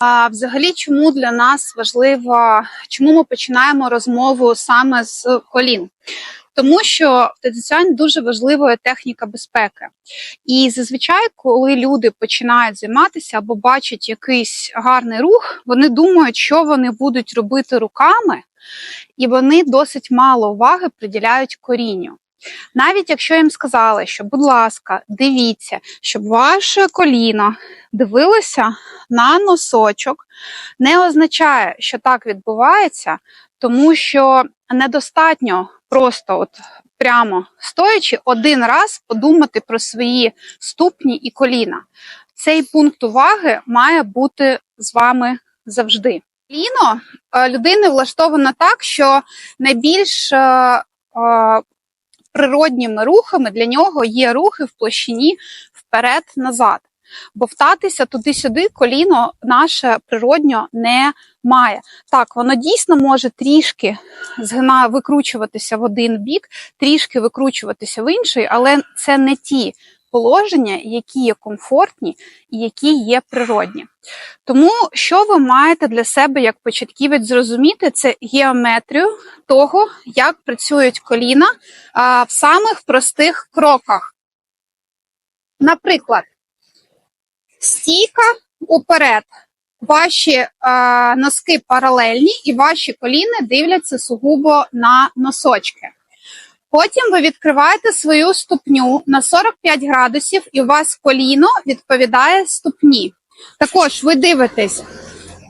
А взагалі, чому для нас важливо, чому ми починаємо розмову саме з колін? Тому що в традиціоні дуже важливою техніка безпеки. І зазвичай, коли люди починають займатися або бачать якийсь гарний рух, вони думають, що вони будуть робити руками, і вони досить мало уваги приділяють корінню. Навіть якщо їм сказали, що, будь ласка, дивіться, щоб ваше коліно дивилося на носочок, не означає, що так відбувається, тому що недостатньо просто от прямо стоячи один раз подумати про свої ступні і коліна. Цей пункт уваги має бути з вами завжди. Коліно е, людини влаштовано так, що найбільш е, е, природніми рухами для нього є рухи в площині вперед-назад. Бо втатися туди-сюди коліно наше природньо не має. Так, воно дійсно може трішки згина викручуватися в один бік, трішки викручуватися в інший, але це не ті положення, які є комфортні і які є природні. Тому що ви маєте для себе як початківець зрозуміти, це геометрію того, як працюють коліна а, в самих простих кроках. Наприклад, стійка уперед. Ваші е, носки паралельні і ваші коліни дивляться сугубо на носочки. Потім ви відкриваєте свою ступню на 45 градусів, і у вас коліно відповідає ступні. Також ви дивитесь.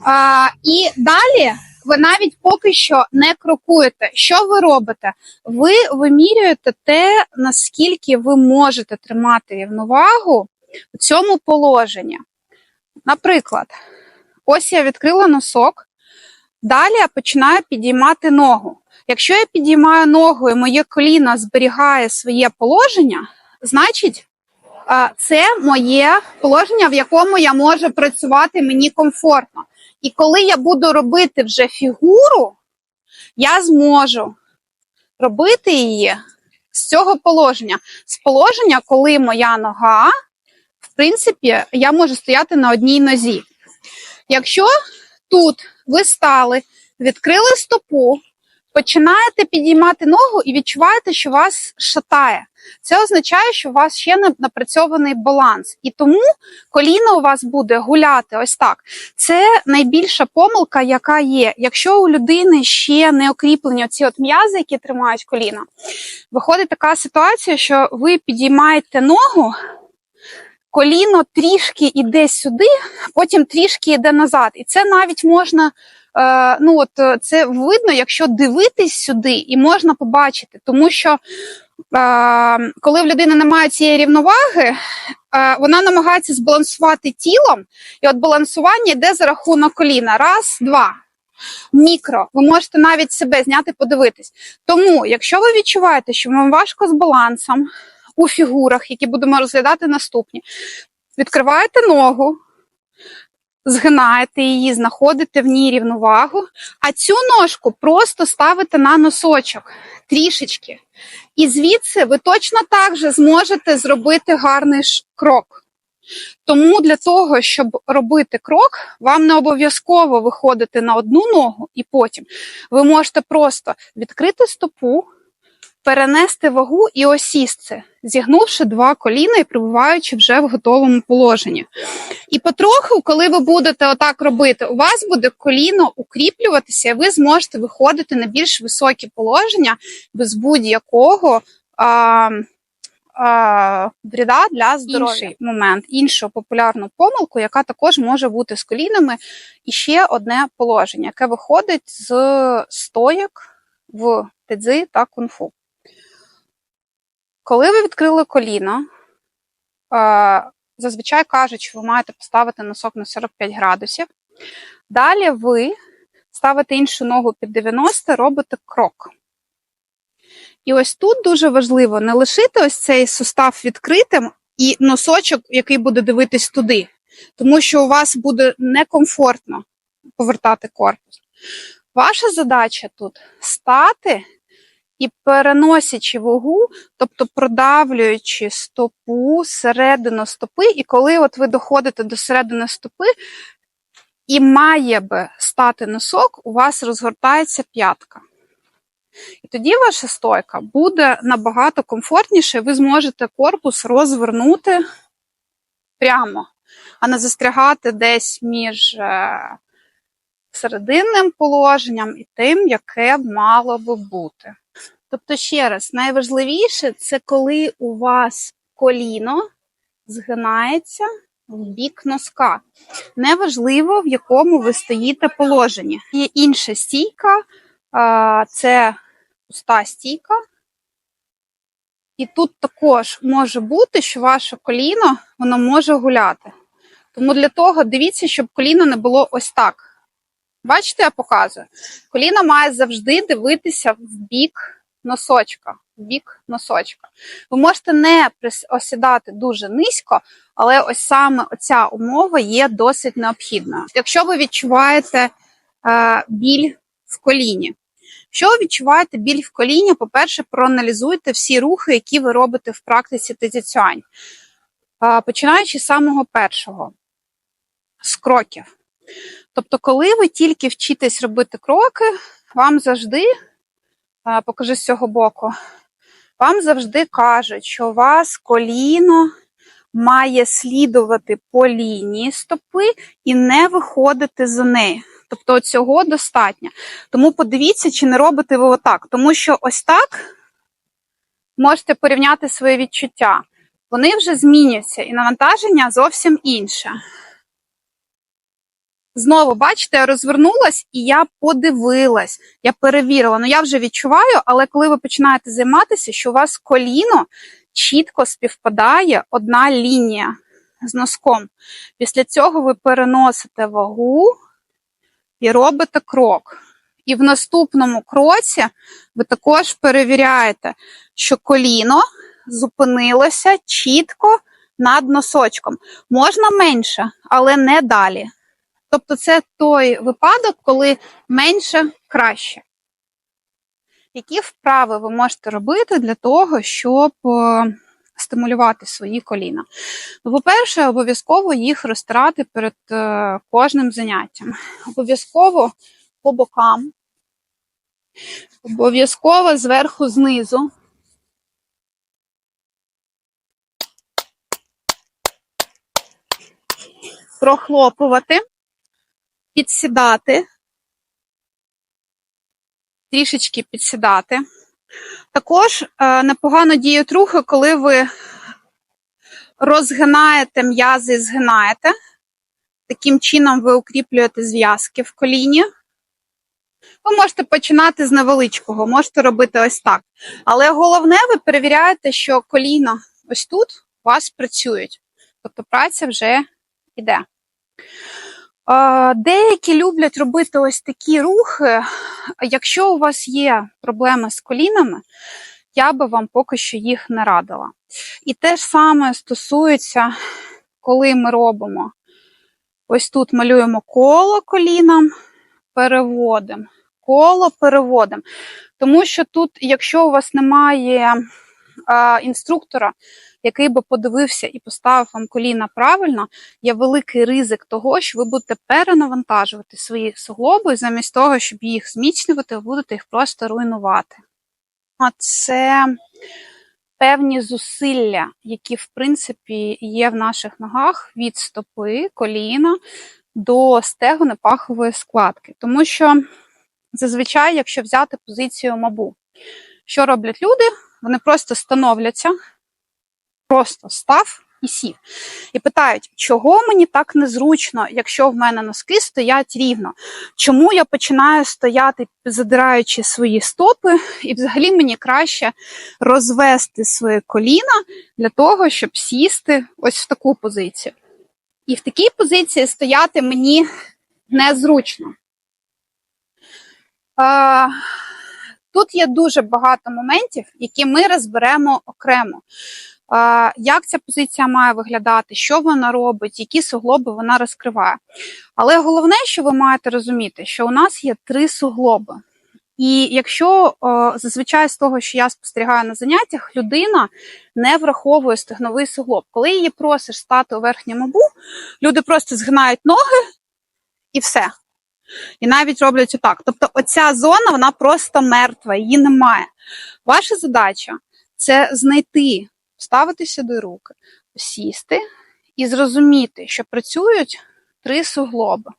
А, і далі ви навіть поки що не крокуєте. Що ви робите? Ви вимірюєте те, наскільки ви можете тримати рівновагу у цьому положенні. Наприклад, ось я відкрила носок, далі я починаю підіймати ногу. Якщо я підіймаю ногу і моє коліно зберігає своє положення, значить це моє положення, в якому я можу працювати мені комфортно. І коли я буду робити вже фігуру, я зможу робити її з цього положення. З положення, коли моя нога, в принципі, я можу стояти на одній нозі. Якщо тут ви стали, відкрили стопу, починаєте підіймати ногу і відчуваєте, що вас шатає. Це означає, що у вас ще не напрацьований баланс, і тому коліно у вас буде гуляти ось так. Це найбільша помилка, яка є. Якщо у людини ще не окріплені ці от м'язи, які тримають коліна, виходить така ситуація, що ви підіймаєте ногу. Коліно трішки йде сюди, потім трішки йде назад. І це навіть можна Е, ну от е, це видно, якщо дивитись сюди, і можна побачити, тому що е, коли в людини немає цієї рівноваги, вона намагається збалансувати тілом, і от балансування йде за рахунок коліна. Раз, два. Мікро, ви можете навіть себе зняти, подивитись. Тому, якщо ви відчуваєте, що вам важко з балансом у фігурах, які будемо розглядати наступні, відкриваєте ногу, згинаєте її, знаходите в ній рівновагу, а цю ножку просто ставите на носочок трішечки. І звідси ви точно так же зможете зробити гарний крок. Тому для того, щоб робити крок, вам не обов'язково виходити на одну ногу і потім ви можете просто відкрити стопу, перенести вагу і осісти, зігнувши два коліна і перебуваючи вже в готовому положенні. І потроху, коли ви будете отак робити, у вас буде коліно укріплюватися, і ви зможете виходити на більш високі положення без будь-якого. А, Вріда для здоров'я. Інший момент, іншу популярну помилку, яка також може бути з колінами, і ще одне положення, яке виходить з стояк в тедзи та кунг-фу. Коли ви відкрили коліно, зазвичай кажуть, що ви маєте поставити носок на 45 градусів. Далі ви ставите іншу ногу під 90, робите крок. І ось тут дуже важливо не лишити ось цей сустав відкритим і носочок, який буде дивитись туди, тому що у вас буде некомфортно повертати корпус. Ваша задача тут стати і переносячи вагу, тобто продавлюючи стопу середину стопи, і коли от ви доходите до середини стопи, і має би стати носок, у вас розгортається п'ятка. І тоді ваша стойка буде набагато комфортніше, ви зможете корпус розвернути прямо, а не застрягати десь між е, серединним положенням і тим, яке мало би бути. Тобто, ще раз, найважливіше це коли у вас коліно згинається в бік носка. Неважливо, в якому ви стоїте положенні. Є інша стійка, це пуста стійка. І тут також може бути, що ваше коліно воно може гуляти. Тому для того дивіться, щоб коліно не було ось так. Бачите, я показую. Коліно має завжди дивитися в бік носочка. Бік носочка. Ви можете не осідати дуже низько, але ось саме оця умова є досить необхідною. Якщо ви відчуваєте е, біль в коліні, Якщо ви відчуваєте біль в коліні, по-перше, проаналізуйте всі рухи, які ви робите в практиці тезіцюань. Е, Починаючи з самого першого, з кроків. Тобто, коли ви тільки вчитесь робити кроки, вам завжди, покажи з цього боку, вам завжди кажуть, що у вас коліно має слідувати по лінії стопи і не виходити за неї. Тобто цього достатньо. Тому подивіться, чи не робите ви отак. Тому що ось так можете порівняти свої відчуття. Вони вже змінюються, і навантаження зовсім інше. Знову, бачите, я розвернулась і я подивилась, я перевірила. Ну я вже відчуваю, але коли ви починаєте займатися, що у вас коліно чітко співпадає одна лінія з носком. Після цього ви переносите вагу і робите крок. І в наступному кроці ви також перевіряєте, що коліно зупинилося чітко над носочком. Можна менше, але не далі. Тобто, це той випадок, коли менше краще. Які вправи ви можете робити для того, щоб е, стимулювати свої коліна? Ну, по-перше, обов'язково їх розтирати перед е, кожним заняттям. Обов'язково по бокам, обов'язково зверху знизу. Прохлопувати, підсідати, трішечки підсідати. Також е, непогано діють рухи, коли ви розгинаєте м'язи і згинаєте. Таким чином ви укріплюєте зв'язки в коліні. Ви можете починати з невеличкого, можете робити ось так. Але головне, ви перевіряєте, що коліна ось тут у вас працюють. Тобто праця вже йде. Деякі люблять робити ось такі рухи. Якщо у вас є проблеми з колінами, я би вам поки що їх не радила. І те ж саме стосується, коли ми робимо ось тут малюємо коло коліном, переводимо, коло переводимо. Тому що тут, якщо у вас немає е, інструктора, який би подивився і поставив вам коліна правильно, є великий ризик того, що ви будете перенавантажувати свої суглоби, замість того, щоб їх зміцнювати, ви будете їх просто руйнувати. А це певні зусилля, які, в принципі, є в наших ногах від стопи, коліна до стегони пахової складки. Тому що зазвичай, якщо взяти позицію мабу, що роблять люди? Вони просто становляться, просто став і сів. І питають, чого мені так незручно, якщо в мене носки стоять рівно? Чому я починаю стояти, задираючи свої стопи, і взагалі мені краще розвести своє коліна для того, щоб сісти ось в таку позицію. І в такій позиції стояти мені незручно. Тут є дуже багато моментів, які ми розберемо окремо. Як ця позиція має виглядати, що вона робить, які суглоби вона розкриває. Але головне, що ви маєте розуміти, що у нас є три суглоби. І якщо зазвичай з того, що я спостерігаю на заняттях, людина не враховує стегновий суглоб. Коли її просиш стати у верхньому бу, люди просто згинають ноги і все. І навіть роблять отак. Тобто, оця зона вона просто мертва, її немає. Ваша задача це знайти, ставити сюди руки, сісти і зрозуміти, що працюють три суглоби: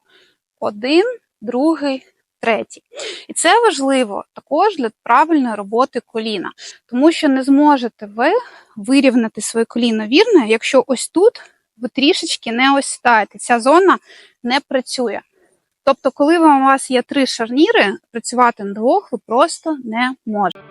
один, другий, третій. І це важливо також для правильної роботи коліна, тому що не зможете ви вирівняти своє коліно вірно, якщо ось тут ви трішечки не осідаєте. Ця зона не працює. Тобто, коли у вас є три шарніри, працювати на двох ви просто не можете.